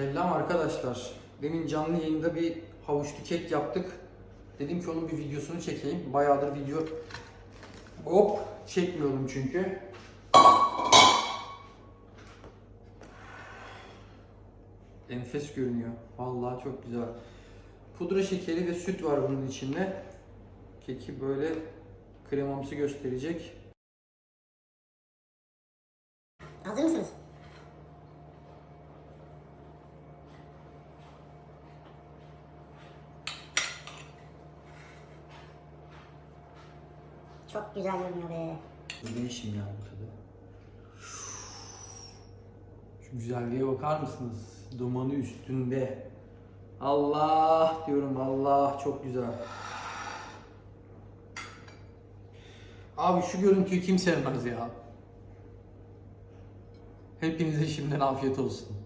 Selam arkadaşlar. Demin canlı yayında bir havuçlu kek yaptık. Dedim ki onun bir videosunu çekeyim. Bayağıdır video hop çekmiyordum çünkü. Enfes görünüyor. Vallahi çok güzel. Pudra şekeri ve süt var bunun içinde. Keki böyle kremamsı gösterecek. Hazır mısınız? Çok güzel görünüyor be. Değişim ya bu tadı. Şu güzelliğe bakar mısınız? Dumanı üstünde. Allah diyorum Allah çok güzel. Abi şu görüntüyü kim sevmez ya? Hepinize şimdiden afiyet olsun.